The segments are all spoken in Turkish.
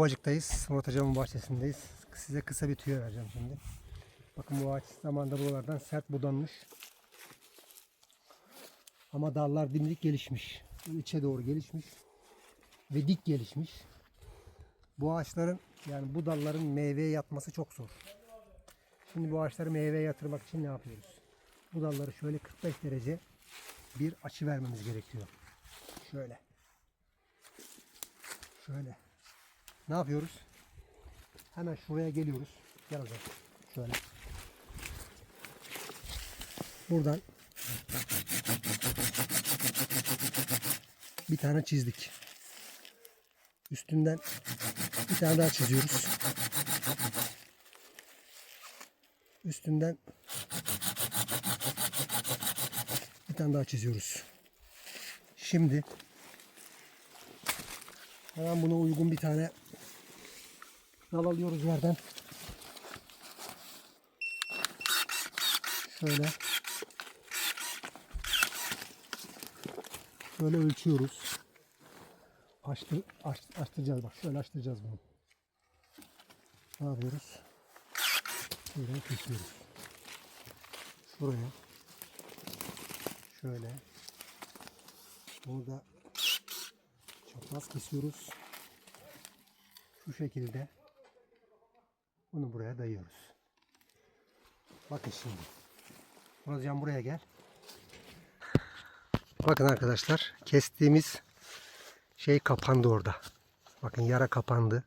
Ovacık'tayız. Murat Hocam'ın bahçesindeyiz. Size kısa bir tüyo vereceğim şimdi. Bakın bu ağaç zamanında buralardan sert budanmış. Ama dallar dimdik gelişmiş. Böyle doğru gelişmiş. Ve dik gelişmiş. Bu ağaçların yani bu dalların meyveye yatması çok zor. Şimdi bu ağaçları meyveye yatırmak için ne yapıyoruz? Bu dalları şöyle 45 derece bir açı vermemiz gerekiyor. Şöyle. Şöyle. Ne yapıyoruz? Hemen şuraya geliyoruz. Gel hocam. Şöyle. Buradan bir tane çizdik. Üstünden bir tane daha çiziyoruz. Üstünden bir tane daha çiziyoruz. Şimdi hemen buna uygun bir tane dal alıyoruz yerden. Şöyle. Şöyle ölçüyoruz. Açtır, aç, açtıracağız bak. Şöyle açtıracağız bunu. Ne yapıyoruz? Şuradan kesiyoruz. Şuraya. Şöyle. Burada çapraz kesiyoruz. Şu şekilde bunu buraya dayıyoruz. Bakın şimdi. Muratcan buraya gel. Bakın arkadaşlar kestiğimiz şey kapandı orada. Bakın yara kapandı.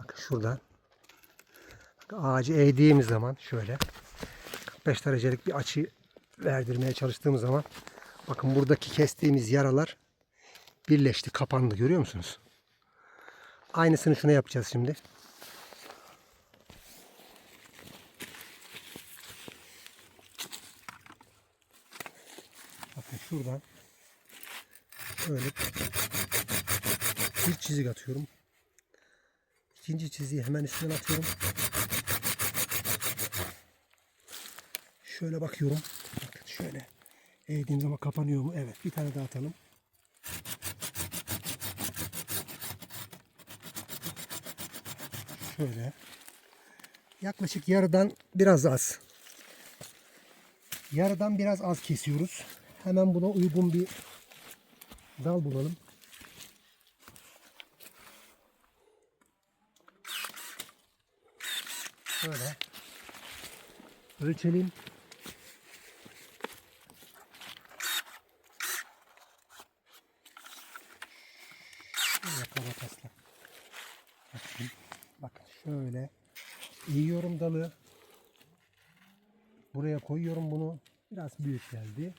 Bakın şuradan. Ağacı eğdiğimiz zaman şöyle 45 derecelik bir açı verdirmeye çalıştığımız zaman bakın buradaki kestiğimiz yaralar birleşti, kapandı. Görüyor musunuz? Aynısını şuna yapacağız şimdi. Bakın şuradan şöyle bir çizik atıyorum. İkinci çiziyi hemen üstünden atıyorum. Şöyle bakıyorum. Bakın şöyle. Eğdiğim zaman kapanıyor mu? Evet. Bir tane daha atalım. Şöyle. Yaklaşık yarıdan biraz az. Yarıdan biraz az kesiyoruz. Hemen buna uygun bir dal bulalım. Şöyle. Ölçelim. Bakın. Bakın şöyle. Eğiyorum dalı. Buraya koyuyorum bunu. Biraz büyük geldi.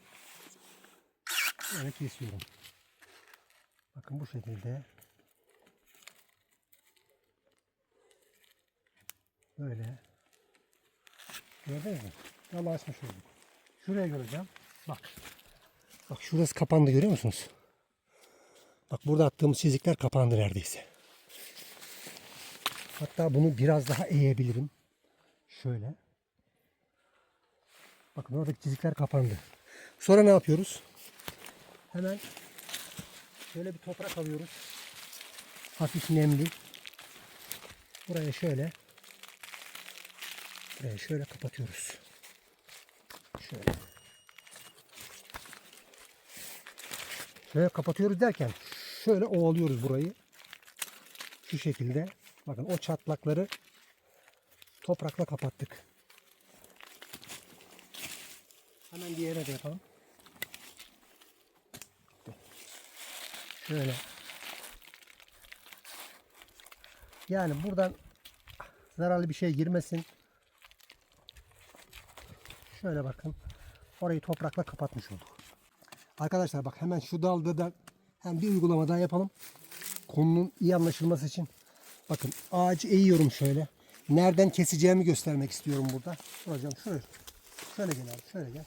Böyle kesiyorum. Bakın bu şekilde. Böyle. Gördünüz mü? Dalı açmış olduk. Şuraya göreceğim. Bak. Bak şurası kapandı görüyor musunuz? Bak burada attığımız çizikler kapandı neredeyse. Hatta bunu biraz daha eğebilirim. Şöyle. Bakın oradaki çizikler kapandı. Sonra ne yapıyoruz? Hemen şöyle bir toprak alıyoruz. Hafif nemli. Buraya şöyle buraya şöyle kapatıyoruz. Şöyle. Şöyle kapatıyoruz derken şöyle ovalıyoruz burayı. Şu şekilde. Bakın o çatlakları toprakla kapattık. Hemen diğerine de yapalım. Şöyle. Yani buradan zararlı bir şey girmesin. Şöyle bakın. Orayı toprakla kapatmış olduk. Arkadaşlar bak hemen şu dalda da hem bir uygulama daha yapalım. Konunun iyi anlaşılması için. Bakın ağacı eğiyorum şöyle. Nereden keseceğimi göstermek istiyorum burada. Hocam şöyle. Şöyle gel abi şöyle gel.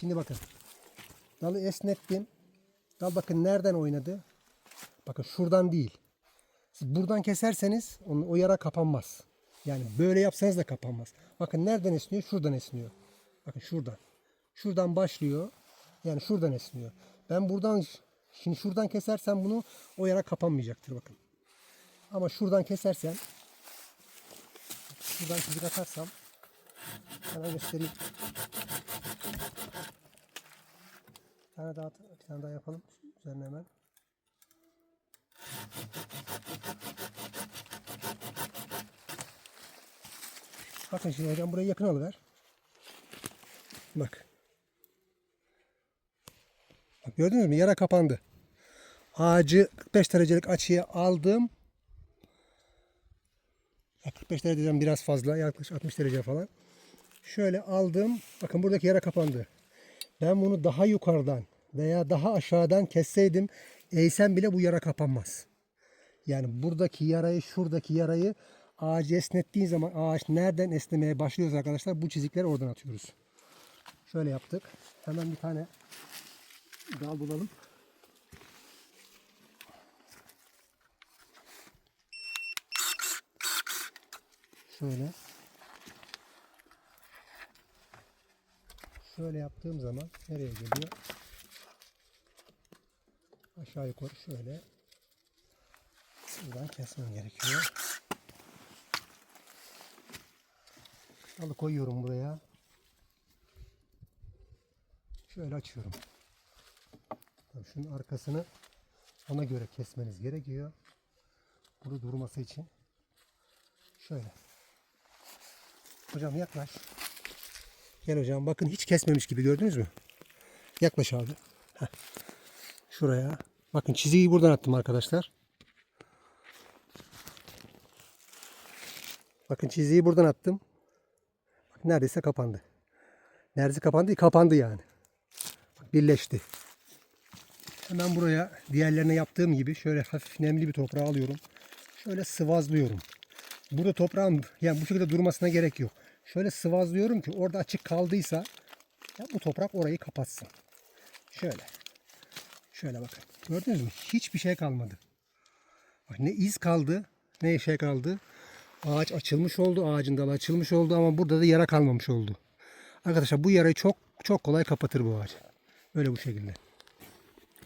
Şimdi bakın. Dalı esnettim. Dal bakın nereden oynadı. Bakın şuradan değil. Siz buradan keserseniz onun, o yara kapanmaz. Yani böyle yapsanız da kapanmaz. Bakın nereden esniyor? Şuradan esniyor. Bakın şuradan. Şuradan başlıyor. Yani şuradan esniyor. Ben buradan Şimdi şuradan kesersen bunu o yara kapanmayacaktır bakın. Ama şuradan kesersen şuradan çizik atarsam hemen göstereyim. Bir tane daha bir tane daha yapalım. Üzerine hemen. Bakın şimdi hocam burayı yakın alıver. Bak. Bak gördünüz mü? Yara kapandı. Ağacı 45 derecelik açıya aldım. Ya 45 dereceden biraz fazla. Yaklaşık 60 derece falan. Şöyle aldım. Bakın buradaki yara kapandı. Ben bunu daha yukarıdan veya daha aşağıdan kesseydim eğsem bile bu yara kapanmaz. Yani buradaki yarayı, şuradaki yarayı ağacı esnettiğin zaman ağaç nereden esnemeye başlıyoruz arkadaşlar bu çizikleri oradan atıyoruz. Şöyle yaptık. Hemen bir tane dal bulalım. Şöyle. Şöyle yaptığım zaman nereye geliyor? Aşağı yukarı şöyle. Buradan kesmem gerekiyor. Dalı koyuyorum buraya. Şöyle açıyorum. Tabii şunun arkasını ona göre kesmeniz gerekiyor. Bunu durması için. Şöyle. Hocam yaklaş. Gel hocam bakın hiç kesmemiş gibi gördünüz mü? Yaklaş abi. Heh. Şuraya. Bakın çizgiyi buradan attım arkadaşlar. Bakın çizgiyi buradan attım. Bak neredeyse kapandı. Neredeyse kapandı? Kapandı yani. Bak birleşti. Hemen buraya diğerlerine yaptığım gibi şöyle hafif nemli bir toprağı alıyorum. Şöyle sıvazlıyorum. Burada toprağın yani bu şekilde durmasına gerek yok. Şöyle sıvazlıyorum ki orada açık kaldıysa ya bu toprak orayı kapatsın. Şöyle. Şöyle bakın. Gördünüz mü? Hiçbir şey kalmadı. Ne iz kaldı ne şey kaldı. Ağaç açılmış oldu. Ağacın dalı açılmış oldu ama burada da yara kalmamış oldu. Arkadaşlar bu yarayı çok çok kolay kapatır bu ağaç. Böyle bu şekilde.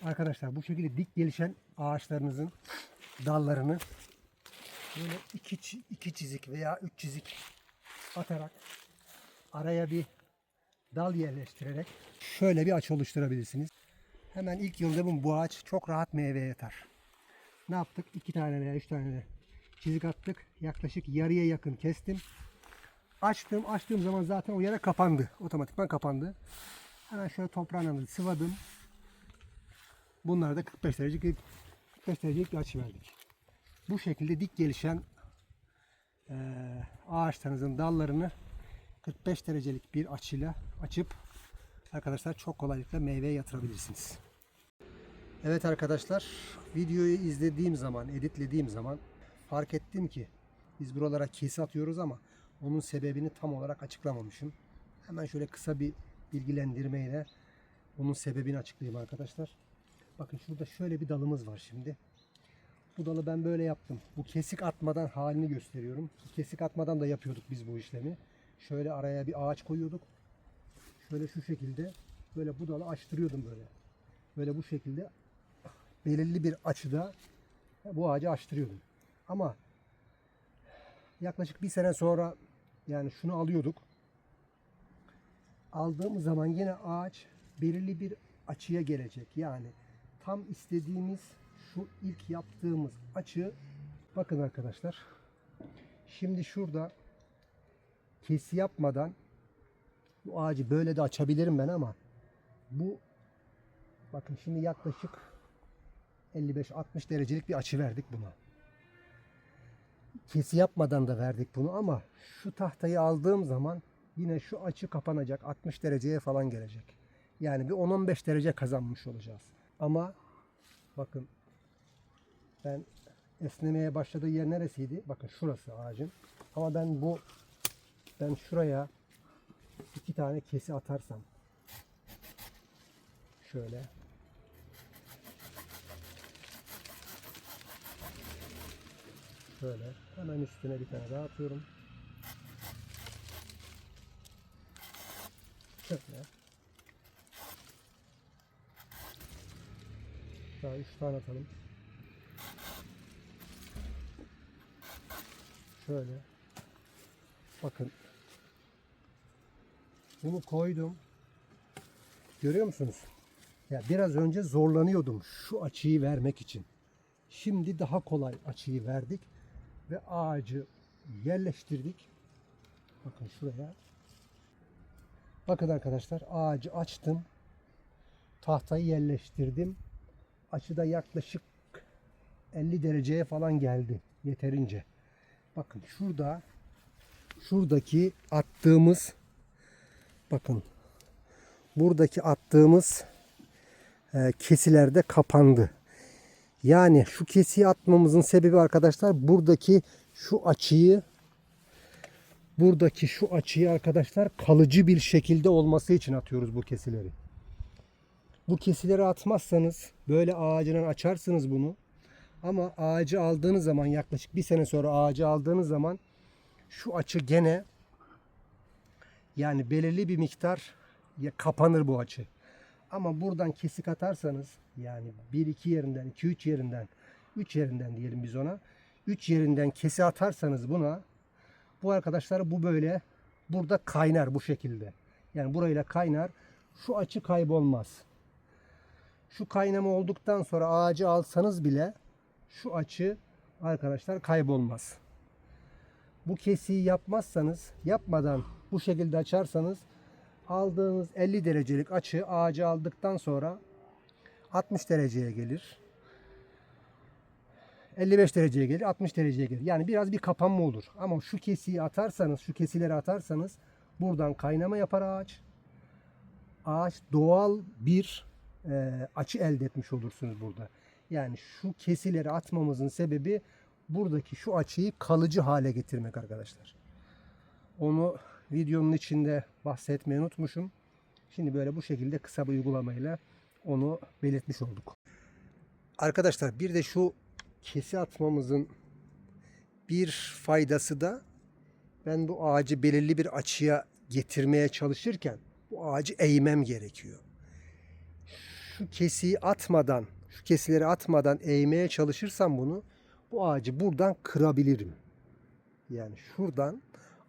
Arkadaşlar bu şekilde dik gelişen ağaçlarınızın dallarını böyle iki, iki çizik veya üç çizik atarak araya bir dal yerleştirerek şöyle bir açı oluşturabilirsiniz. Hemen ilk yılda bu ağaç çok rahat meyve yatar. Ne yaptık? İki tane veya üç tane de çizik attık. Yaklaşık yarıya yakın kestim. Açtım. Açtığım zaman zaten o yere kapandı. Otomatikman kapandı. Hemen şöyle toprağına sıvadım. Bunlar da 45 derecelik 45 derecelik bir açı verdik. Bu şekilde dik gelişen eee ağaçlarınızın dallarını 45 derecelik bir açıyla açıp arkadaşlar çok kolaylıkla meyveye yatırabilirsiniz. Evet arkadaşlar videoyu izlediğim zaman, editlediğim zaman fark ettim ki biz buralara kesi atıyoruz ama onun sebebini tam olarak açıklamamışım. Hemen şöyle kısa bir bilgilendirmeyle onun sebebini açıklayayım arkadaşlar. Bakın şurada şöyle bir dalımız var şimdi. Bu dalı ben böyle yaptım. Bu kesik atmadan halini gösteriyorum. Kesik atmadan da yapıyorduk biz bu işlemi. Şöyle araya bir ağaç koyuyorduk. Şöyle şu şekilde böyle bu dalı açtırıyordum böyle. Böyle bu şekilde belirli bir açıda bu ağacı açtırıyordum. Ama yaklaşık bir sene sonra yani şunu alıyorduk. Aldığımız zaman yine ağaç belirli bir açıya gelecek. Yani tam istediğimiz şu ilk yaptığımız açı bakın arkadaşlar. Şimdi şurada kesi yapmadan bu ağacı böyle de açabilirim ben ama bu bakın şimdi yaklaşık 55-60 derecelik bir açı verdik buna. Kesi yapmadan da verdik bunu ama şu tahtayı aldığım zaman yine şu açı kapanacak 60 dereceye falan gelecek. Yani bir 10-15 derece kazanmış olacağız. Ama bakın ben esnemeye başladığı yer neresiydi? Bakın şurası ağacın. Ama ben bu ben şuraya iki tane kesi atarsam şöyle şöyle hemen üstüne bir tane daha atıyorum. Şöyle. Daha 3 tane atalım. Şöyle. Bakın. Bunu koydum. Görüyor musunuz? Ya biraz önce zorlanıyordum şu açıyı vermek için. Şimdi daha kolay açıyı verdik ve ağacı yerleştirdik. Bakın şuraya. Bakın arkadaşlar ağacı açtım. Tahtayı yerleştirdim. Açıda yaklaşık 50 dereceye falan geldi. Yeterince. Bakın şurada şuradaki attığımız bakın buradaki attığımız e, kesilerde kapandı. Yani şu kesiyi atmamızın sebebi arkadaşlar buradaki şu açıyı buradaki şu açıyı arkadaşlar kalıcı bir şekilde olması için atıyoruz bu kesileri. Bu kesileri atmazsanız böyle ağacından açarsınız bunu. Ama ağacı aldığınız zaman yaklaşık bir sene sonra ağacı aldığınız zaman şu açı gene yani belirli bir miktar ya kapanır bu açı. Ama buradan kesik atarsanız yani 1-2 yerinden, 2-3 yerinden, 3 yerinden diyelim biz ona. 3 yerinden kesi atarsanız buna bu arkadaşlar bu böyle burada kaynar bu şekilde. Yani burayla kaynar. Şu açı kaybolmaz. Şu kaynama olduktan sonra ağacı alsanız bile şu açı arkadaşlar kaybolmaz. Bu kesiyi yapmazsanız, yapmadan bu şekilde açarsanız aldığınız 50 derecelik açı ağacı aldıktan sonra 60 dereceye gelir. 55 dereceye gelir, 60 dereceye gelir. Yani biraz bir kapanma olur. Ama şu kesiyi atarsanız, şu kesileri atarsanız buradan kaynama yapar ağaç. Ağaç doğal bir e, açı elde etmiş olursunuz burada. Yani şu kesileri atmamızın sebebi buradaki şu açıyı kalıcı hale getirmek arkadaşlar. Onu videonun içinde bahsetmeyi unutmuşum. Şimdi böyle bu şekilde kısa bir uygulamayla onu belirtmiş olduk. Arkadaşlar bir de şu kesi atmamızın bir faydası da ben bu ağacı belirli bir açıya getirmeye çalışırken bu ağacı eğmem gerekiyor. Şu kesiyi atmadan, şu kesileri atmadan eğmeye çalışırsam bunu bu ağacı buradan kırabilirim. Yani şuradan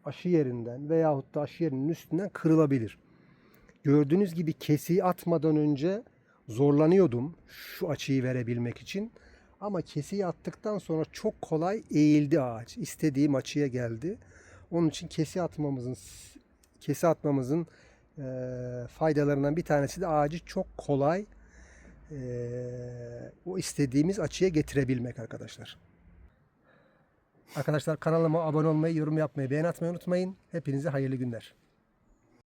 aşı yerinden veyahut da aşı yerinin üstünden kırılabilir. Gördüğünüz gibi kesiyi atmadan önce zorlanıyordum şu açıyı verebilmek için. Ama kesiyi attıktan sonra çok kolay eğildi ağaç. İstediğim açıya geldi. Onun için kesi atmamızın kesi atmamızın e, faydalarından bir tanesi de ağacı çok kolay e, o istediğimiz açıya getirebilmek arkadaşlar. Arkadaşlar kanalıma abone olmayı, yorum yapmayı, beğen atmayı unutmayın. Hepinize hayırlı günler.